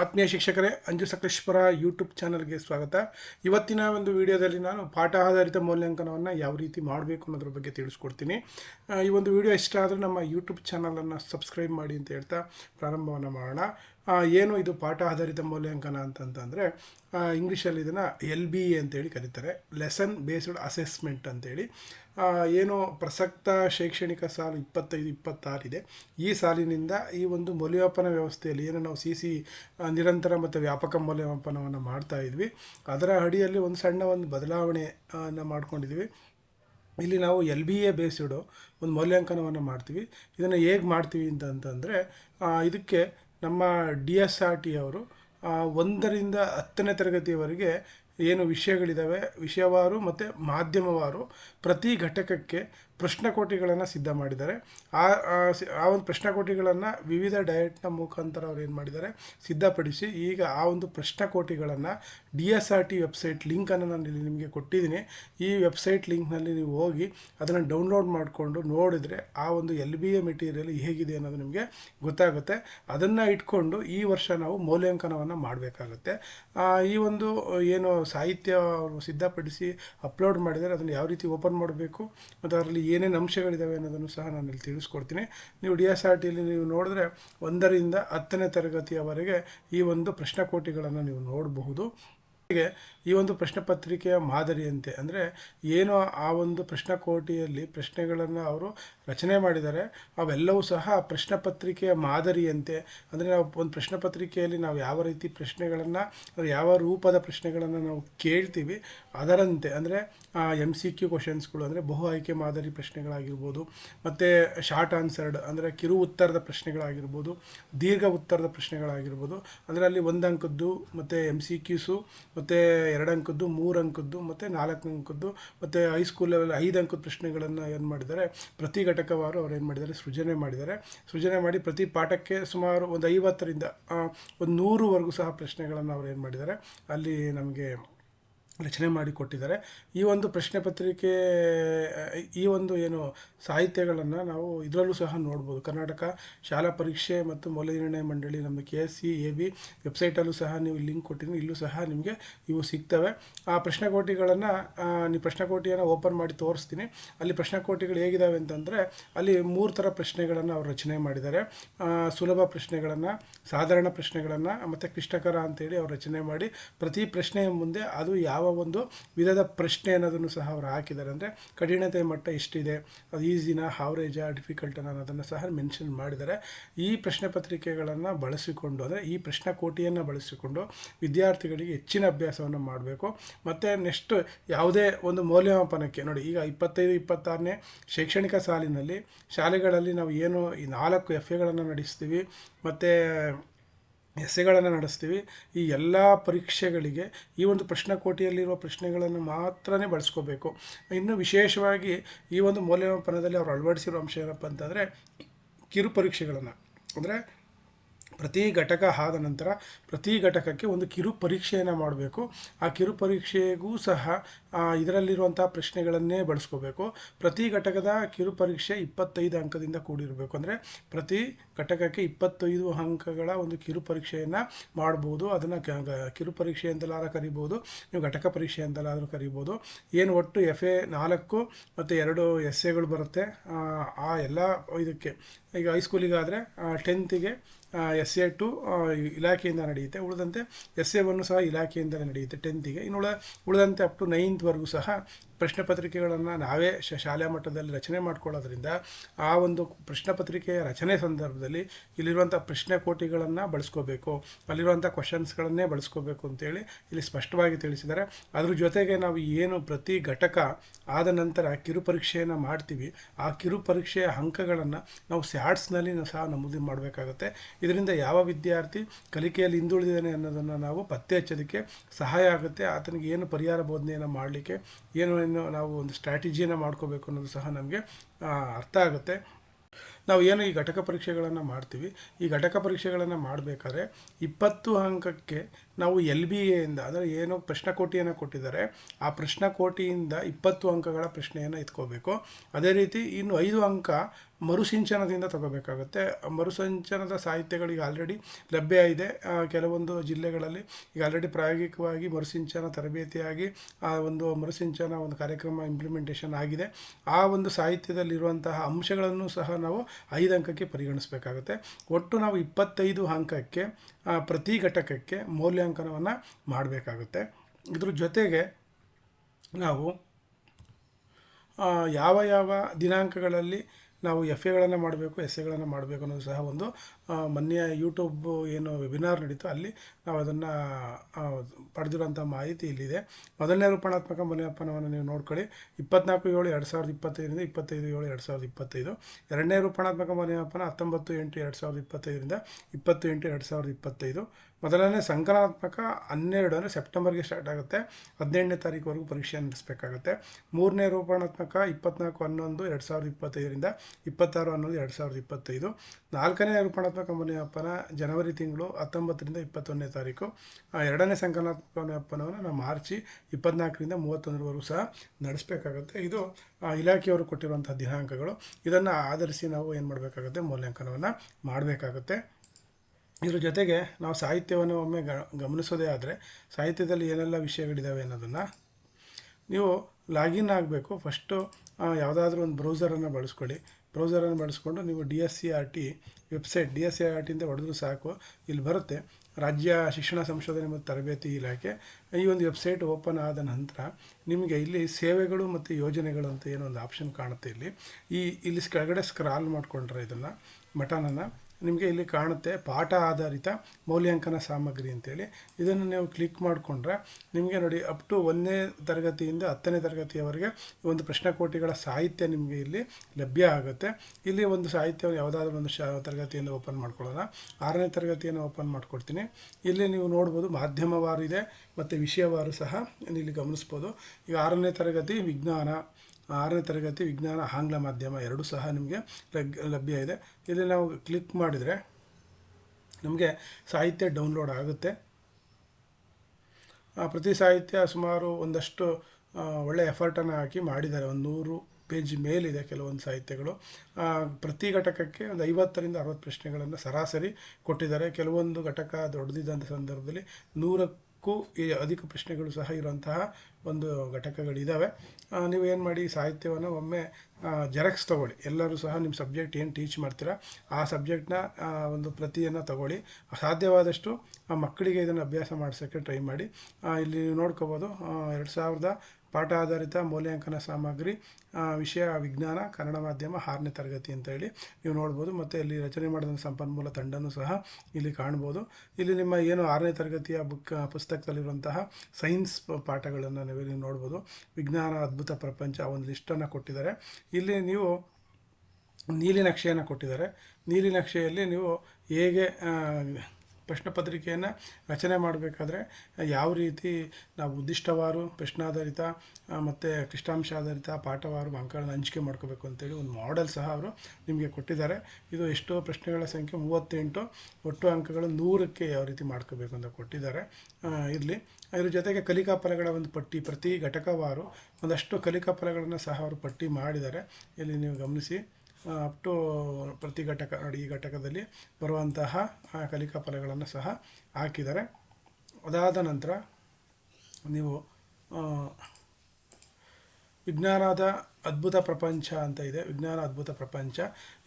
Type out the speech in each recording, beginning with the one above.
ಆತ್ಮೀಯ ಶಿಕ್ಷಕರೇ, ಅಂಜು ಸಕಲೇಶ್ವರ ಯೂಟ್ಯೂಬ್ ಚಾನಲ್ಗೆ ಸ್ವಾಗತ. ಇವತ್ತಿನ ಒಂದು ವಿಡಿಯೋದಲ್ಲಿ ನಾನು ಪಾಠ ಆಧಾರಿತ ಮೌಲ್ಯಾಂಕನವನ್ನು ಯಾವ ರೀತಿ ಮಾಡಬೇಕು ಅನ್ನೋದ್ರ ಬಗ್ಗೆ ತಿಳಿಸ್ಕೊಡ್ತೀನಿ. ಈ ಒಂದು ವಿಡಿಯೋ ಇಷ್ಟ ಆದರೆ ನಮ್ಮ ಯೂಟ್ಯೂಬ್ ಚಾನಲನ್ನು ಸಬ್ಸ್ಕ್ರೈಬ್ ಮಾಡಿ ಅಂತ ಹೇಳ್ತಾ ಪ್ರಾರಂಭವನ್ನು ಮಾಡೋಣ. ಏನು ಇದು ಪಾಠ ಆಧಾರಿತ ಮೌಲ್ಯಾಂಕನ ಅಂತಂತಂದರೆ ಇಂಗ್ಲೀಷಲ್ಲಿ ಇದನ್ನು ಎಲ್ ಬಿ ಎ ಅಂತೇಳಿ ಕರೀತಾರೆ. ಲೆಸನ್ ಬೇಸ್ಡ್ ಅಸೆಸ್ಮೆಂಟ್ ಅಂತೇಳಿ. ಏನು ಪ್ರಸಕ್ತ ಶೈಕ್ಷಣಿಕ ಸಾಲು ಇಪ್ಪತ್ತೈದು ಇಪ್ಪತ್ತಾರಿದೆ ಈ ಸಾಲಿನಿಂದ ಈ ಒಂದು ಮೌಲ್ಯಮಾಪನ ವ್ಯವಸ್ಥೆಯಲ್ಲಿ ಏನು ನಾವು ಸಿ ಸಿ ನಿರಂತರ ಮತ್ತು ವ್ಯಾಪಕ ಮೌಲ್ಯಮಾಪನವನ್ನು ಮಾಡ್ತಾ ಇದ್ವಿ. ಅದರ ಅಡಿಯಲ್ಲಿ ಒಂದು ಸಣ್ಣ ಒಂದು ಬದಲಾವಣೆಯನ್ನು ಮಾಡ್ಕೊಂಡಿದ್ವಿ. ಇಲ್ಲಿ ನಾವು ಎಲ್ ಬಿ ಎ ಬೇಸ್ಡು ಒಂದು ಮೌಲ್ಯಾಂಕನವನ್ನು ಮಾಡ್ತೀವಿ. ಇದನ್ನು ಹೇಗೆ ಮಾಡ್ತೀವಿ ಅಂತ ಅಂತಂದರೆ ಇದಕ್ಕೆ ನಮ್ಮ ಡಿ ಎಸ್ ಆರ್ ಟಿ ಅವರು ಒಂದರಿಂದ ಹತ್ತನೇ ತರಗತಿಯವರೆಗೆ ಏನು ವಿಷಯಗಳಿದ್ದಾವೆ ವಿಷಯವಾರು ಮತ್ತು ಮಾಧ್ಯಮವಾರು ಪ್ರತಿ ಘಟಕಕ್ಕೆ ಪ್ರಶ್ನೆಕೋಟಿಗಳನ್ನು ಸಿದ್ಧ ಮಾಡಿದ್ದಾರೆ. ಆ ಆ ಒಂದು ಪ್ರಶ್ನೆಕೋಟಿಗಳನ್ನು ವಿವಿಧ ಡಯಟ್ನ ಮುಖಾಂತರ ಅವ್ರು ಏನು ಮಾಡಿದ್ದಾರೆ, ಸಿದ್ಧಪಡಿಸಿ ಈಗ ಆ ಒಂದು ಪ್ರಶ್ನೆಕೋಟಿಗಳನ್ನು D S R T website ಲಿಂಕನ್ನು ನಾನು ಇಲ್ಲಿ ನಿಮಗೆ ಕೊಟ್ಟಿದ್ದೀನಿ. ಈ ವೆಬ್ಸೈಟ್ ಲಿಂಕ್ನಲ್ಲಿ ನೀವು ಹೋಗಿ ಅದನ್ನು ಡೌನ್ಲೋಡ್ ಮಾಡಿಕೊಂಡು ನೋಡಿದರೆ ಆ ಒಂದು ಎಲ್ ಬಿ ಎ ಮೆಟೀರಿಯಲ್ ಹೇಗಿದೆ ಅನ್ನೋದು ನಿಮಗೆ ಗೊತ್ತಾಗುತ್ತೆ. ಅದನ್ನು ಇಟ್ಕೊಂಡು ಈ ವರ್ಷ ನಾವು ಮೌಲ್ಯಾಂಕನವನ್ನು ಮಾಡಬೇಕಾಗುತ್ತೆ. ಈ ಒಂದು ಏನು ಸಾಹಿತ್ಯ ಅವರು ಸಿದ್ಧಪಡಿಸಿ ಅಪ್ಲೋಡ್ ಮಾಡಿದರೆ ಅದನ್ನು ಯಾವ ರೀತಿ ಓಪನ್ ಮಾಡಬೇಕು ಮತ್ತು ಅದರಲ್ಲಿ ಏನೇನು ಅಂಶಗಳಿದ್ದಾವೆ ಅನ್ನೋದನ್ನು ಸಹ ನಾನು ಇಲ್ಲಿ ತಿಳಿಸ್ಕೊಡ್ತೀನಿ. ನೀವು ಡಿ ಎಸ್ ಆರ್ ಟಿಯಲ್ಲಿ ನೀವು ನೋಡಿದ್ರೆ ಒಂದರಿಂದ ಹತ್ತನೇ ತರಗತಿಯವರೆಗೆ ಈ ಒಂದು ಪ್ರಶ್ನೆಕೋಟಿಗಳನ್ನು ನೀವು ನೋಡಬಹುದು. ಹೀಗೆ ಈ ಒಂದು ಪ್ರಶ್ನೆ ಪತ್ರಿಕೆಯ ಮಾದರಿಯಂತೆ, ಅಂದರೆ ಏನು ಆ ಒಂದು ಪ್ರಶ್ನಕೋಟಿಯಲ್ಲಿ ಪ್ರಶ್ನೆಗಳನ್ನು ಅವರು ರಚನೆ ಮಾಡಿದ್ದಾರೆ, ಅವೆಲ್ಲವೂ ಸಹ ಪ್ರಶ್ನೆ ಪತ್ರಿಕೆಯ ಮಾದರಿಯಂತೆ. ಅಂದರೆ ನಾವು ಒಂದು ಪ್ರಶ್ನೆ ಪತ್ರಿಕೆಯಲ್ಲಿ ನಾವು ಯಾವ ರೀತಿ ಪ್ರಶ್ನೆಗಳನ್ನು, ಯಾವ ರೂಪದ ಪ್ರಶ್ನೆಗಳನ್ನು ನಾವು ಕೇಳ್ತೀವಿ ಅದರಂತೆ ಅಂದರೆ ಎಂ ಸಿ ಕ್ಯೂ ಕ್ವಶನ್ಸ್ಗಳು ಅಂದರೆ ಬಹು ಆಯ್ಕೆ ಮಾದರಿ ಪ್ರಶ್ನೆಗಳಾಗಿರ್ಬೋದು, ಮತ್ತು ಶಾರ್ಟ್ ಆನ್ಸರ್ಡ್ ಅಂದರೆ ಕಿರು ಉತ್ತರದ ಪ್ರಶ್ನೆಗಳಾಗಿರ್ಬೋದು, ದೀರ್ಘ ಉತ್ತರದ ಪ್ರಶ್ನೆಗಳಾಗಿರ್ಬೋದು, ಅಂದರೆ ಅಲ್ಲಿ ಒಂದು ಅಂಕದ್ದು, ಮತ್ತು ಎಂ ಸಿ ಕ್ಯೂಸು ಮತ್ತು ಎರಡು ಅಂಕದ್ದು, ಮೂರು ಅಂಕದ್ದು, ಮತ್ತು ನಾಲ್ಕು ಅಂಕದ್ದು, ಮತ್ತು ಹೈಸ್ಕೂಲ್ ಲೆವೆಲ್ ಐದು ಅಂಕದ ಪ್ರಶ್ನೆಗಳನ್ನು ಏನು ಮಾಡಿದ್ದಾರೆ, ಪ್ರತಿ ಘಟಕವಾರು ಅವ್ರು ಏನು ಮಾಡಿದ್ದಾರೆ, ಸೃಜನೆ ಮಾಡಿದ್ದಾರೆ. ಸೃಜನೆ ಮಾಡಿ ಪ್ರತಿ ಪಾಠಕ್ಕೆ ಸುಮಾರು ಒಂದು ಐವತ್ತರಿಂದ ಒಂದು ನೂರುವರೆಗೂ ಸಹ ಪ್ರಶ್ನೆಗಳನ್ನು ಅವ್ರು ಏನು ಮಾಡಿದ್ದಾರೆ, ಅಲ್ಲಿ ನಮಗೆ ರಚನೆ ಮಾಡಿಕೊಟ್ಟಿದ್ದಾರೆ ಈ ಒಂದು ಪ್ರಶ್ನೆ ಪತ್ರಿಕೆ, ಈ ಒಂದು ಏನು ಸಾಹಿತ್ಯಗಳನ್ನು ನಾವು ಇದರಲ್ಲೂ ಸಹ ನೋಡ್ಬೋದು. ಕರ್ನಾಟಕ ಶಾಲಾ ಪರೀಕ್ಷೆ ಮತ್ತು ಮೌಲ್ಯನಿರ್ಣಯ ಮಂಡಳಿ, ನಮ್ಮ K S C A B ವೆಬ್ಸೈಟಲ್ಲೂ ಸಹ ನೀವು ಲಿಂಕ್ ಕೊಟ್ಟಿದ್ದೀನಿ. ಇಲ್ಲೂ ಸಹ ನಿಮಗೆ ಇವು ಸಿಗ್ತವೆ. ಆ ಪ್ರಶ್ನೆಕೋಟಿಗಳನ್ನು ನೀವು ಪ್ರಶ್ನೆಕೋಟಿಯನ್ನು ಓಪನ್ ಮಾಡಿ ತೋರಿಸ್ತೀನಿ. ಅಲ್ಲಿ ಪ್ರಶ್ನೆಕೋಟಿಗಳು ಹೇಗಿದ್ದಾವೆ ಅಂತಂದರೆ, ಅಲ್ಲಿ ಮೂರು ಥರ ಪ್ರಶ್ನೆಗಳನ್ನು ಅವರು ರಚನೆ ಮಾಡಿದ್ದಾರೆ. ಸುಲಭ ಪ್ರಶ್ನೆಗಳನ್ನು, ಸಾಧಾರಣ ಪ್ರಶ್ನೆಗಳನ್ನು, ಮತ್ತು ಕ್ಲಿಷ್ಟಕರ ಅಂತೇಳಿ ಅವರು ರಚನೆ ಮಾಡಿ ಪ್ರತಿ ಪ್ರಶ್ನೆಯ ಮುಂದೆ ಅದು ಯಾವ ಒಂದು ವಿಧದ ಪ್ರಶ್ನೆ ಅನ್ನೋದನ್ನು ಸಹ ಅವರು ಹಾಕಿದ್ದಾರೆ. ಅಂದರೆ ಕಠಿಣತೆ ಮಟ್ಟ ಎಷ್ಟಿದೆ, ಅದು ಈಸಿನ, ಹಾವ್ರೇಜಾ ಡಿಫಿಕಲ್ಟ್ ಅನ್ನೋದನ್ನು ಸಹ ಮೆನ್ಷನ್ ಮಾಡಿದ್ದಾರೆ. ಈ ಪ್ರಶ್ನೆ ಪತ್ರಿಕೆಗಳನ್ನು ಬಳಸಿಕೊಂಡು, ಅಂದರೆ ಈ ಪ್ರಶ್ನೆ ಕೋಟಿಯನ್ನು ಬಳಸಿಕೊಂಡು ವಿದ್ಯಾರ್ಥಿಗಳಿಗೆ ಹೆಚ್ಚಿನ ಅಭ್ಯಾಸವನ್ನು ಮಾಡಬೇಕು. ಮತ್ತು ನೆಕ್ಸ್ಟ್ ಯಾವುದೇ ಒಂದು ಮೌಲ್ಯಮಾಪನಕ್ಕೆ, ನೋಡಿ ಈಗ ಇಪ್ಪತ್ತೈದು, ಇಪ್ಪತ್ತಾರನೇ ಶೈಕ್ಷಣಿಕ ಸಾಲಿನಲ್ಲಿ ಶಾಲೆಗಳಲ್ಲಿ ನಾವು ಏನು ಈ ನಾಲ್ಕು ಎಫ್ ಎಗಳನ್ನು ನಡೆಸ್ತೀವಿ, ಮತ್ತು ಎಸ್ಸೆಗಳನ್ನು ನಡೆಸ್ತೀವಿ. ಈ ಎಲ್ಲ ಪರೀಕ್ಷೆಗಳಿಗೆ ಈ ಒಂದು ಪ್ರಶ್ನೆಕೋಟಿಯಲ್ಲಿರುವ ಪ್ರಶ್ನೆಗಳನ್ನು ಮಾತ್ರನೇ ಬಳಸ್ಕೋಬೇಕು. ಇನ್ನು ವಿಶೇಷವಾಗಿ ಈ ಒಂದು ಮೌಲ್ಯಮಾಪನದಲ್ಲಿ ಅವರು ಅಳವಡಿಸಿರೋ ಅಂಶ ಏನಪ್ಪ ಅಂತಂದರೆ ಕಿರು ಪರೀಕ್ಷೆಗಳನ್ನು. ಅಂದರೆ ಪ್ರತಿ ಘಟಕ ಆದ ನಂತರ ಪ್ರತಿ ಘಟಕಕ್ಕೆ ಒಂದು ಕಿರು ಪರೀಕ್ಷೆಯನ್ನು ಮಾಡಬೇಕು. ಆ ಕಿರು ಪರೀಕ್ಷೆಗೂ ಸಹ ಇದರಲ್ಲಿರುವಂಥ ಪ್ರಶ್ನೆಗಳನ್ನೇ ಬಳಸ್ಕೋಬೇಕು. ಪ್ರತಿ ಘಟಕದ ಕಿರು ಪರೀಕ್ಷೆ ಇಪ್ಪತ್ತೈದು ಅಂಕದಿಂದ ಕೂಡಿರಬೇಕು. ಅಂದರೆ ಪ್ರತಿ ಘಟಕಕ್ಕೆ ಇಪ್ಪತ್ತೈದು ಅಂಕಗಳ ಒಂದು ಕಿರು ಪರೀಕ್ಷೆಯನ್ನು ಮಾಡ್ಬೋದು. ಅದನ್ನು ಕಿರು ಪರೀಕ್ಷೆ ಅಂತಲಾರ ಕರಿಬೋದು. ನೀವು ಘಟಕ ಪರೀಕ್ಷೆ ಅಂತಲಾದರೂ ಕರಿಬೋದು. ಏನು ಒಟ್ಟು ಎಫ್ ಎ ನಾಲ್ಕು ಮತ್ತು ಎರಡು ಎಸ್ ಎಗಳು ಬರುತ್ತೆ. ಆ, ಎಲ್ಲ ಇದಕ್ಕೆ. ಈಗ ಹೈಸ್ಕೂಲಿಗಾದರೆ ಟೆಂತಿಗೆ ಎಸ್ ಎ ಟು ಇಲಾಖೆಯಿಂದ ನಡೆಯುತ್ತೆ. ಉಳಿದಂತೆ ಎಸ್ ಎ ಒನ್ನು ಸಹ ಇಲಾಖೆಯಿಂದಲೇ ನಡೆಯುತ್ತೆ ಟೆಂತಿಗೆ ಇನ್ನು ಉಳ ಉಳಿದಂತೆ ಅಪ್ ಟು ನೈನ್ತ್ವರೆಗೂ ಸಹ ಪ್ರಶ್ನೆ ಪತ್ರಿಕೆಗಳನ್ನು ನಾವೇ ಶ ಶಾಲೆ ಮಟ್ಟದಲ್ಲಿ ರಚನೆ ಮಾಡ್ಕೊಳ್ಳೋದ್ರಿಂದ ಆ ಒಂದು ಪ್ರಶ್ನೆ ಪತ್ರಿಕೆಯ ರಚನೆ ಸಂದರ್ಭದಲ್ಲಿ ಇಲ್ಲಿರುವಂಥ ಪ್ರಶ್ನೆ ಕೋಟಿಗಳನ್ನು ಬಳಸ್ಕೋಬೇಕು, ಅಲ್ಲಿರುವಂಥ ಕ್ವಶನ್ಸ್ಗಳನ್ನೇ ಬಳಸ್ಕೋಬೇಕು ಅಂತೇಳಿ ಇಲ್ಲಿ ಸ್ಪಷ್ಟವಾಗಿ ತಿಳಿಸಿದ್ದಾರೆ. ಅದ್ರ ಜೊತೆಗೆ ನಾವು ಏನು ಪ್ರತಿ ಘಟಕ ಆದ ನಂತರ ಕಿರು ಪರೀಕ್ಷೆಯನ್ನು ಮಾಡ್ತೀವಿ, ಆ ಕಿರು ಪರೀಕ್ಷೆಯ ಅಂಕಗಳನ್ನು ನಾವು ಸ್ಯಾಟ್ಸ್ನಲ್ಲಿ ಸಹ ನಮೂದು ಮಾಡಬೇಕಾಗುತ್ತೆ. ಇದರಿಂದ ಯಾವ ವಿದ್ಯಾರ್ಥಿ ಕಲಿಕೆಯಲ್ಲಿ ಹಿಂದುಳಿದಿದ್ದಾನೆ ಅನ್ನೋದನ್ನು ನಾವು ಪತ್ತೆ ಹಚ್ಚೋದಕ್ಕೆ ಸಹಾಯ ಆಗುತ್ತೆ. ಆತನಿಗೆ ಏನು ಪರಿಹಾರ ಬೋಧನೆಯನ್ನು ಮಾಡಲಿಕ್ಕೆ ಏನು ಏನು ನಾವು ಒಂದು ಸ್ಟ್ರಾಟಜಿಯನ್ನು ಮಾಡ್ಕೋಬೇಕು ಅನ್ನೋದು ಸಹ ನಮಗೆ ಅರ್ಥ ಆಗುತ್ತೆ. ನಾವು ಏನು ಈ ಘಟಕ ಪರೀಕ್ಷೆಗಳನ್ನು ಮಾಡ್ತೀವಿ. ಈ ಘಟಕ ಪರೀಕ್ಷೆಗಳನ್ನು ಮಾಡಬೇಕಾದ್ರೆ ಇಪ್ಪತ್ತು ಅಂಕಕ್ಕೆ ನಾವು ಎಲ್ ಬಿ ಎಯಿಂದ ಅಂದರೆ ಏನು ಪ್ರಶ್ನಕೋಟಿಯನ್ನು ಕೊಟ್ಟಿದ್ದಾರೆ. ಆ ಪ್ರಶ್ನಕೋಟಿಯಿಂದ ಇಪ್ಪತ್ತು ಅಂಕಗಳ ಪ್ರಶ್ನೆಯನ್ನು ಎತ್ಕೋಬೇಕು. ಅದೇ ರೀತಿ ಇನ್ನು ಐದು ಅಂಕ ಮರುಸಿಂಚನದಿಂದ ತಗೋಬೇಕಾಗುತ್ತೆ. ಮರುಸಿಂಚನದ ಸಾಹಿತ್ಯಗಳು ಈಗ ಆಲ್ರೆಡಿ ಲಭ್ಯ ಇದೆ. ಕೆಲವೊಂದು ಜಿಲ್ಲೆಗಳಲ್ಲಿ ಈಗ ಆಲ್ರೆಡಿ ಪ್ರಾಯೋಗಿಕವಾಗಿ ಮರುಸಿಂಚನ ತರಬೇತಿಯಾಗಿ, ಆ, ಒಂದು ಮರುಸಿಂಚನ ಒಂದು ಕಾರ್ಯಕ್ರಮ ಇಂಪ್ಲಿಮೆಂಟೇಷನ್ ಆಗಿದೆ. ಆ ಒಂದು ಸಾಹಿತ್ಯದಲ್ಲಿರುವಂತಹ ಅಂಶಗಳನ್ನು ಸಹ ನಾವು ಐದು ಅಂಕಕ್ಕೆ ಪರಿಗಣಿಸಬೇಕಾಗುತ್ತೆ. ಒಟ್ಟು ನಾವು ಇಪ್ಪತ್ತೈದು ಅಂಕಕ್ಕೆ ಪ್ರತಿ ಘಟಕಕ್ಕೆ ಮೌಲ್ಯಾಂಕನವನ್ನು ಮಾಡಬೇಕಾಗುತ್ತೆ. ಇದ್ರ ಜೊತೆಗೆ ನಾವು ಯಾವ ಯಾವ ದಿನಾಂಕಗಳಲ್ಲಿ ನಾವು ಎಫ್ ಎಗಳನ್ನು ಮಾಡಬೇಕು ಎಸ್ ಎಗಳನ್ನು ಮಾಡಬೇಕು ಅನ್ನೋದು ಸಹ ಒಂದು ಮೊನ್ನೆಯ ಮೊನ್ನೆ ಯೂಟ್ಯೂಬ್ ಏನು ವೆಬಿನಾರ್ ನಡೀತು, ಅಲ್ಲಿ ನಾವು ಅದನ್ನು ಪಡೆದಿರುವಂಥ ಮಾಹಿತಿ ಇಲ್ಲಿದೆ. ಮೊದಲನೇ ರೂಪಣಾತ್ಮಕ ಮೌಲ್ಯಮಾಪನವನ್ನು ನೀವು ನೋಡ್ಕೊಳ್ಳಿ. ಇಪ್ಪತ್ನಾಲ್ಕು ಏಳು ಎರಡು ಸಾವಿರದ ಇಪ್ಪತ್ತೈದರಿಂದ ಇಪ್ಪತ್ತೈದು ಏಳು ಎರಡು ಸಾವಿರದ ಇಪ್ಪತ್ತೈದು. ಎರಡನೇ ರೂಪಣಾತ್ಮಕ ಮೌಲ್ಯಮಾಪನ ಹತ್ತೊಂಬತ್ತು ಎಂಟು ಎರಡು ಸಾವಿರದ ಇಪ್ಪತ್ತೈದರಿಂದ ಇಪ್ಪತ್ತು ಎಂಟು ಎರಡು ಸಾವಿರದ ಇಪ್ಪತ್ತೈದು. ಮೊದಲನೇ ಸಂಕಲನಾತ್ಮಕ ಹನ್ನೆರಡು ಅಂದರೆ ಸೆಪ್ಟೆಂಬರ್ಗೆ ಸ್ಟಾರ್ಟ್ ಆಗುತ್ತೆ. ಹದಿನೆಂಟನೇ ತಾರೀಕುವರೆಗೂ ಪರೀಕ್ಷೆ ನಡೆಸಬೇಕಾಗುತ್ತೆ. ಮೂರನೇ ರೂಪಣಾತ್ಮಕ ಇಪ್ಪತ್ನಾಲ್ಕು ಹನ್ನೊಂದು ಎರಡು ಸಾವಿರದ ಇಪ್ಪತ್ತೈದರಿಂದ ಇಪ್ಪತ್ತಾರು ಹನ್ನೊಂದು ಎರಡು ಸಾವಿರದ ಇಪ್ಪತ್ತೈದು. ನಾಲ್ಕನೇ ರೂಪಣಾತ್ಮಕ ಮೌಲ್ಯಮಾಪನ ಜನವರಿ ತಿಂಗಳು ಹತ್ತೊಂಬತ್ತರಿಂದ ಇಪ್ಪತ್ತೊಂದನೇ ತಾರೀಕು. ಎರಡನೇ ಸಂಕಲನಾತ್ಮಕ ಮೌಲ್ಯಮಾಪನವನ್ನು ನಾವು ಮಾರ್ಚಿ ಇಪ್ಪತ್ನಾಲ್ಕರಿಂದ ಮೂವತ್ತೊಂದರವರೆಗೂ ಸಹ ನಡೆಸಬೇಕಾಗುತ್ತೆ. ಇದು ಇಲಾಖೆಯವರು ಕೊಟ್ಟಿರುವಂಥ ದಿನಾಂಕಗಳು. ಇದನ್ನು ಆಧರಿಸಿ ನಾವು ಏನು ಮಾಡಬೇಕಾಗುತ್ತೆ? ಮೌಲ್ಯಾಂಕನವನ್ನು ಮಾಡಬೇಕಾಗುತ್ತೆ. ಇದ್ರ ಜೊತೆಗೆ ನಾವು ಸಾಹಿತ್ಯವನ್ನು ಒಮ್ಮೆ ಗಮನಿಸೋದೇ ಆದರೆ ಸಾಹಿತ್ಯದಲ್ಲಿ ಏನೆಲ್ಲ ವಿಷಯಗಳಿದ್ದಾವೆ ಅನ್ನೋದನ್ನು ನೀವು ಲಾಗಿನ್ ಆಗಬೇಕು. ಫಸ್ಟು ಯಾವುದಾದ್ರೂ ಒಂದು ಬ್ರೌಸರನ್ನು ಬಳಸ್ಕೊಳ್ಳಿ. ಬ್ರೌಸರನ್ನು ಬಳಸ್ಕೊಂಡು ನೀವು D S C R T website D S C R ಟಿಯಿಂದ ಹೊಡೆದ್ರೂ ಸಾಕು, ಇಲ್ಲಿ ಬರುತ್ತೆ. ರಾಜ್ಯ ಶಿಕ್ಷಣ ಸಂಶೋಧನೆ ಮತ್ತು ತರಬೇತಿ ಇಲಾಖೆ, ಈ ಒಂದು ವೆಬ್ಸೈಟ್ ಓಪನ್ ಆದ ನಂತರ ನಿಮಗೆ ಇಲ್ಲಿ ಸೇವೆಗಳು ಮತ್ತು ಯೋಜನೆಗಳು ಅಂತ ಏನೋ ಒಂದು ಆಪ್ಷನ್ ಕಾಣುತ್ತೆ ಇಲ್ಲಿ. ಈ, ಇಲ್ಲಿ ಕೆಳಗಡೆ ಸ್ಕ್ರಾಲ್ ಮಾಡಿಕೊಂಡ್ರೆ ಇದನ್ನು ಬಟನನ್ನು ನಿಮಗೆ ಇಲ್ಲಿ ಕಾಣುತ್ತೆ ಪಾಠ ಆಧಾರಿತ ಮೌಲ್ಯಾಂಕನ ಸಾಮಗ್ರಿ ಅಂತೇಳಿ. ಇದನ್ನು ನೀವು ಕ್ಲಿಕ್ ಮಾಡಿಕೊಂಡ್ರೆ ನಿಮಗೆ ನೋಡಿ ಅಪ್ ಟು ಒಂದನೇ ತರಗತಿಯಿಂದ ಹತ್ತನೇ ತರಗತಿಯವರೆಗೆ ಒಂದು ಪ್ರಶ್ನೆಕೋಟಿಗಳ ಸಾಹಿತ್ಯ ನಿಮಗೆ ಇಲ್ಲಿ ಲಭ್ಯ ಆಗುತ್ತೆ. ಇಲ್ಲಿ ಒಂದು ಸಾಹಿತ್ಯವನ್ನು ಯಾವುದಾದ್ರೂ ಒಂದು ಶಾ ತರಗತಿಯಿಂದ ಓಪನ್ ಮಾಡ್ಕೊಳ್ಳೋಣ. ಆರನೇ ತರಗತಿಯನ್ನು ಓಪನ್ ಮಾಡ್ಕೊಡ್ತೀನಿ. ಇಲ್ಲಿ ನೀವು ನೋಡ್ಬೋದು ಮಾಧ್ಯಮವಾರು ಇದೆ, ಮತ್ತು ವಿಷಯವಾರು ಸಹ ಇಲ್ಲಿ ಗಮನಿಸ್ಬೋದು. ಈಗ ಆರನೇ ತರಗತಿ ವಿಜ್ಞಾನ ಆರನೇ ತರಗತಿ ವಿಜ್ಞಾನ ಆಂಗ್ಲ ಮಾಧ್ಯಮ ಎರಡೂ ಸಹ ನಿಮಗೆ ಲಭ್ಯ ಇದೆ. ಇಲ್ಲಿ ನಾವು ಕ್ಲಿಕ್ ಮಾಡಿದರೆ ನಮಗೆ ಸಾಹಿತ್ಯ ಡೌನ್ಲೋಡ್ ಆಗುತ್ತೆ. ಪ್ರತಿ ಸಾಹಿತ್ಯ ಸುಮಾರು ಒಂದಷ್ಟು ಒಳ್ಳೆಯ ಒಳ್ಳೆ ಎಫರ್ಟನ್ನು ಹಾಕಿ ಮಾಡಿದ್ದಾರೆ. ಒಂದು ನೂರು ಪೇಜ್ ಮೇಲಿದೆ ಕೆಲವೊಂದು ಸಾಹಿತ್ಯಗಳು. ಪ್ರತಿ ಘಟಕಕ್ಕೆ ಒಂದು ಐವತ್ತರಿಂದ ಅರವತ್ತು ಪ್ರಶ್ನೆಗಳನ್ನು ಸರಾಸರಿ ಕೊಟ್ಟಿದ್ದಾರೆ. ಕೆಲವೊಂದು ಘಟಕ ದೊಡ್ಡದಿದ್ದಂಥ ಸಂದರ್ಭದಲ್ಲಿ ನೂರಕ್ಕೂ ಈ- ಅಧಿಕ ಪ್ರಶ್ನೆಗಳು ಸಹ ಇರುವಂತಹ ಒಂದು ಘಟಕಗಳಿದ್ದಾವೆ ನೀವು ಏನು ಮಾಡಿ, ಸಾಹಿತ್ಯವನ್ನು ಒಮ್ಮೆ ಜೆರಾಕ್ಸ್ ತೊಗೊಳ್ಳಿ. ಎಲ್ಲರೂ ಸಹ ನಿಮ್ಮ ಸಬ್ಜೆಕ್ಟ್ ಏನು ಟೀಚ್ ಮಾಡ್ತೀರಾ, ಆ ಸಬ್ಜೆಕ್ಟ್ನ ಒಂದು ಪ್ರತಿಯನ್ನು ತಗೊಳ್ಳಿ. ಸಾಧ್ಯವಾದಷ್ಟು ಆ, ಮಕ್ಕಳಿಗೆ ಇದನ್ನು ಅಭ್ಯಾಸ ಮಾಡಿಸೋಕ್ಕೆ ಟ್ರೈ ಮಾಡಿ. ಇಲ್ಲಿ ನೋಡ್ಕೋಬೋದು ಎರಡು ಸಾವಿರದ ಪಾಠ ಆಧಾರಿತ ಮೌಲ್ಯಾಂಕನ ಸಾಮಗ್ರಿ ವಿಷಯ ವಿಜ್ಞಾನ, ಕನ್ನಡ ಮಾಧ್ಯಮ, ಆರನೇ ತರಗತಿ ಅಂತ ಹೇಳಿ ನೀವು ನೋಡ್ಬೋದು. ಮತ್ತು ಇಲ್ಲಿ ರಚನೆ ಮಾಡಿದಂಥ ಸಂಪನ್ಮೂಲ ತಂಡನೂ ಸಹ ಇಲ್ಲಿ ಕಾಣ್ಬೋದು. ಇಲ್ಲಿ ನಿಮ್ಮ ಏನು ಆರನೇ ತರಗತಿಯ ಬುಕ್ ಪುಸ್ತಕದಲ್ಲಿರುವಂತಹ ಸೈನ್ಸ್ ಪಾಠಗಳನ್ನು ನೀವು ಇಲ್ಲಿ ನೋಡ್ಬೋದು. ವಿಜ್ಞಾನ, ಅದ್ಭುತ ಪ್ರಪಂಚ ಒಂದು ಲಿಸ್ಟನ್ನು ಕೊಟ್ಟಿದ್ದಾರೆ. ಇಲ್ಲಿ ನೀವು ನೀಲಿ ನಕ್ಷೆಯನ್ನು ಕೊಟ್ಟಿದ್ದಾರೆ. ನೀಲಿ ನಕ್ಷೆಯಲ್ಲಿ ನೀವು ಹೇಗೆ ಪ್ರಶ್ನೆ ಪತ್ರಿಕೆಯನ್ನು ರಚನೆ ಮಾಡಬೇಕಾದ್ರೆ ಯಾವ ರೀತಿ ನಾವು ಉದ್ದಿಷ್ಟವಾರು ಪ್ರಶ್ನಾಧಾರಿತ ಮತ್ತು ಕ್ಲಿಷ್ಟಾಂಶ ಆಧಾರಿತ ಪಾಠವಾರು ಅಂಕಗಳನ್ನು ಹಂಚಿಕೆ ಮಾಡ್ಕೋಬೇಕು ಅಂತೇಳಿ ಒಂದು ಮಾಡೆಲ್ ಸಹ ಅವರು ನಿಮಗೆ ಕೊಟ್ಟಿದ್ದಾರೆ. ಇದು ಎಷ್ಟೋ ಪ್ರಶ್ನೆಗಳ ಸಂಖ್ಯೆ ಮೂವತ್ತೆಂಟು, ಒಟ್ಟು ಅಂಕಗಳು ನೂರಕ್ಕೆ ಯಾವ ರೀತಿ ಮಾಡ್ಕೋಬೇಕು ಅಂತ ಕೊಟ್ಟಿದ್ದಾರೆ. ಇರಲಿ. ಅದ್ರ ಜೊತೆಗೆ ಕಲಿಕಾ ಫಲಗಳ ಒಂದು ಪಟ್ಟಿ, ಪ್ರತಿ ಘಟಕವಾರು ಒಂದಷ್ಟು ಕಲಿಕಾ ಫಲಗಳನ್ನು ಸಹ ಅವರು ಪಟ್ಟಿ ಮಾಡಿದ್ದಾರೆ. ಇಲ್ಲಿ ನೀವು ಗಮನಿಸಿ. ಅಪ್ ಟು ಪ್ರತಿ ಘಟಕ ಈ ಘಟಕದಲ್ಲಿ ಬರುವಂತಹ ಕಲಿಕಾ ಫಲಗಳನ್ನು ಸಹ ಹಾಕಿದ್ದಾರೆ. ಅದಾದ ನಂತರ ನೀವು ವಿಜ್ಞಾನದ ಅದ್ಭುತ ಪ್ರಪಂಚ ಅಂತ ಇದೆ. ವಿಜ್ಞಾನ ಅದ್ಭುತ ಪ್ರಪಂಚ.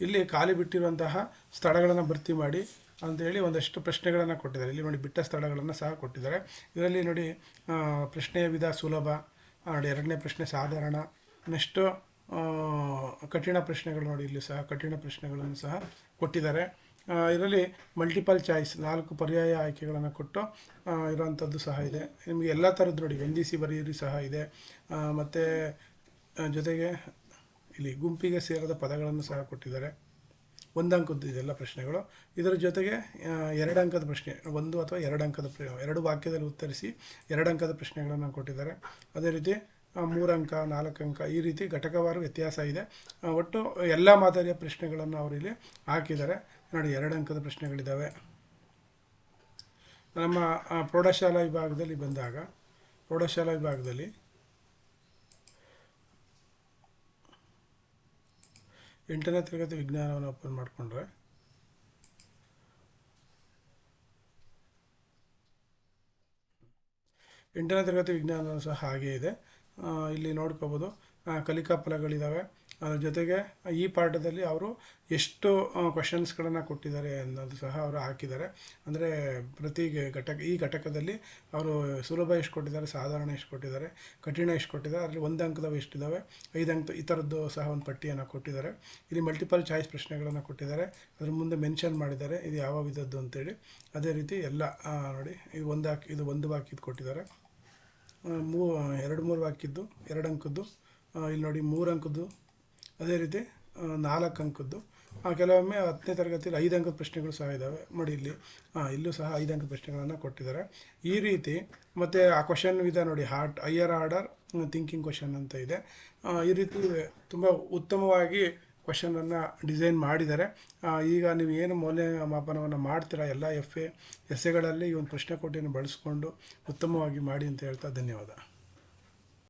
ಇಲ್ಲಿ ಖಾಲಿ ಬಿಟ್ಟಿರುವಂತಹ ಸ್ಥಳಗಳನ್ನು ಭರ್ತಿ ಮಾಡಿ ಅಂತೇಳಿ ಒಂದಷ್ಟು ಪ್ರಶ್ನೆಗಳನ್ನು ಕೊಟ್ಟಿದ್ದಾರೆ. ಇಲ್ಲಿ ನೋಡಿ ಬಿಟ್ಟ ಸ್ಥಳಗಳನ್ನು ಸಹ ಕೊಟ್ಟಿದ್ದಾರೆ. ಇದರಲ್ಲಿ ನೋಡಿ ಪ್ರಶ್ನೆಯ ವಿಧ ಸುಲಭ ನೋಡಿ ಎರಡನೇ ಪ್ರಶ್ನೆ ಸಾಧಾರಣ ನೆಕ್ಸ್ಟು ಕಠಿಣ ಪ್ರಶ್ನೆಗಳು ನೋಡಿ, ಇಲ್ಲಿ ಸಹ ಕಠಿಣ ಪ್ರಶ್ನೆಗಳನ್ನು ಸಹ ಕೊಟ್ಟಿದ್ದಾರೆ. ಇದರಲ್ಲಿ ಮಲ್ಟಿಪಲ್ ಚಾಯ್ಸ್ ನಾಲ್ಕು ಪರ್ಯಾಯ ಆಯ್ಕೆಗಳನ್ನು ಕೊಟ್ಟು ಇರೋವಂಥದ್ದು ಸಹ ಇದೆ. ನಿಮಗೆ ಎಲ್ಲ ಥರದ್ದು ನೋಡಿ ವಂದಿಸಿ ಬರೆಯಿರಿ ಸಹ ಇದೆ. ಮತ್ತು ಜೊತೆಗೆ ಇಲ್ಲಿ ಗುಂಪಿಗೆ ಸೇರದ ಪದಗಳನ್ನು ಸಹ ಕೊಟ್ಟಿದ್ದಾರೆ. ಒಂದು ಅಂಕದ್ದು ಇದೆಲ್ಲ ಪ್ರಶ್ನೆಗಳು. ಇದರ ಜೊತೆಗೆ ಎರಡು ಅಂಕದ ಪ್ರಶ್ನೆ, ಒಂದು ಅಥವಾ ಎರಡು ಅಂಕದ ಎರಡು ವಾಕ್ಯದಲ್ಲಿ ಉತ್ತರಿಸಿ ಎರಡು ಅಂಕದ ಪ್ರಶ್ನೆಗಳನ್ನು ಕೊಟ್ಟಿದ್ದಾರೆ. ಅದೇ ರೀತಿ ಮೂರು ಅಂಕ ನಾಲ್ಕು ಅಂಕ ಈ ರೀತಿ ಘಟಕವಾರು ವ್ಯತ್ಯಾಸ ಇದೆ. ಒಟ್ಟು ಎಲ್ಲ ಮಾದರಿಯ ಪ್ರಶ್ನೆಗಳನ್ನು ಅವರಿಲ್ಲಿ ಹಾಕಿದ್ದಾರೆ. ನೋಡಿ, ಎರಡು ಅಂಕದ ಪ್ರಶ್ನೆಗಳಿದ್ದಾವೆ ನಮ್ಮ ಪ್ರೌಢಶಾಲಾ ವಿಭಾಗದಲ್ಲಿ ಬಂದಾಗ, ಪ್ರೌಢಶಾಲಾ ವಿಭಾಗದಲ್ಲಿ ಎಂಟನೇ ತರಗತಿ ವಿಜ್ಞಾನವನ್ನು ಓಪನ್ ಮಾಡಿಕೊಂಡ್ರೆ ಎಂಟನೇ ತರಗತಿ ವಿಜ್ಞಾನವೂ ಸಹ ಹಾಗೇ ಇದೆ. ಇಲ್ಲಿ ನೋಡ್ಕೋಬೋದು. ಕಲಿಕಾ ಫಲಗಳಿದ್ದಾವೆ ಅದ್ರ ಜೊತೆಗೆ ಈ ಪಾಠದಲ್ಲಿ ಅವರು ಎಷ್ಟು ಕ್ವಶನ್ಸ್ಗಳನ್ನು ಕೊಟ್ಟಿದ್ದಾರೆ ಅನ್ನೋದು ಸಹ ಅವರು ಹಾಕಿದ್ದಾರೆ. ಅಂದರೆ ಪ್ರತಿ ಘಟಕ, ಈ ಘಟಕದಲ್ಲಿ ಅವರು ಸುಲಭ ಎಷ್ಟು ಕೊಟ್ಟಿದ್ದಾರೆ, ಸಾಧಾರಣ ಎಷ್ಟು ಕೊಟ್ಟಿದ್ದಾರೆ, ಕಠಿಣ ಎಷ್ಟು ಕೊಟ್ಟಿದ್ದಾರೆ, ಅದರಲ್ಲಿ ಒಂದು ಅಂಕದವು ಎಷ್ಟಿದ್ದಾವೆ ಐದು ಅಂಕ ಈ ಥರದ್ದು ಸಹ ಒಂದು ಪಟ್ಟಿಯನ್ನು ಕೊಟ್ಟಿದ್ದಾರೆ. ಇಲ್ಲಿ ಮಲ್ಟಿಪಲ್ ಚಾಯ್ಸ್ ಪ್ರಶ್ನೆಗಳನ್ನು ಕೊಟ್ಟಿದ್ದಾರೆ. ಅದ್ರ ಮುಂದೆ ಮೆನ್ಷನ್ ಮಾಡಿದ್ದಾರೆ. ಇದು ಯಾವ ವಿಧದ್ದು ಅಂತೇಳಿ. ಅದೇ ರೀತಿ ಎಲ್ಲ ನೋಡಿ, ಇದು ಒಂದು ಹಾಕಿ, ಇದು ಒಂದು ಹಾಕಿದ್ದು ಕೊಟ್ಟಿದ್ದಾರೆ. ಮೂ ಎರಡು ಮೂರು ಹಾಕಿದ್ದು ಎರಡು ಅಂಕದ್ದು ಇಲ್ಲಿ ನೋಡಿ ಮೂರು ಅಂಕದ್ದು, ಅದೇ ರೀತಿ ನಾಲ್ಕು ಅಂಕದ್ದು. ಕೆಲವೊಮ್ಮೆ ಹತ್ತನೇ ತರಗತಿಯಲ್ಲಿ ಐದು ಅಂಕದ ಪ್ರಶ್ನೆಗಳು ಸಹ ಇದ್ದಾವೆ ನೋಡಿ ಇಲ್ಲಿ ಇಲ್ಲೂ ಸಹ ಐದು ಅಂಕದ ಪ್ರಶ್ನೆಗಳನ್ನು ಕೊಟ್ಟಿದ್ದಾರೆ. ಈ ರೀತಿ, ಮತ್ತು ಆ ಕ್ವಶನ್ ವಿಧ ನೋಡಿ hard higher order thinking question ಅಂತ ಇದೆ. ಈ ರೀತಿ ತುಂಬ ಉತ್ತಮವಾಗಿ ಕ್ವಶನನ್ನು ಡಿಸೈನ್ ಮಾಡಿದ್ದಾರೆ ಈಗ ನೀವು ಏನು ಮೌಲ್ಯಮಾಪನವನ್ನು ಮಾಡ್ತೀರಾ, ಎಲ್ಲ ಎಫ್ ಎ ಎಸ್ಸೆಗಳಲ್ಲಿ ಈ ಒಂದು ಪ್ರಶ್ನೆ ಕೋಟಿಯನ್ನು ಬಳಸ್ಕೊಂಡು ಉತ್ತಮವಾಗಿ ಮಾಡಿ ಅಂತ ಹೇಳ್ತಾ ಧನ್ಯವಾದ.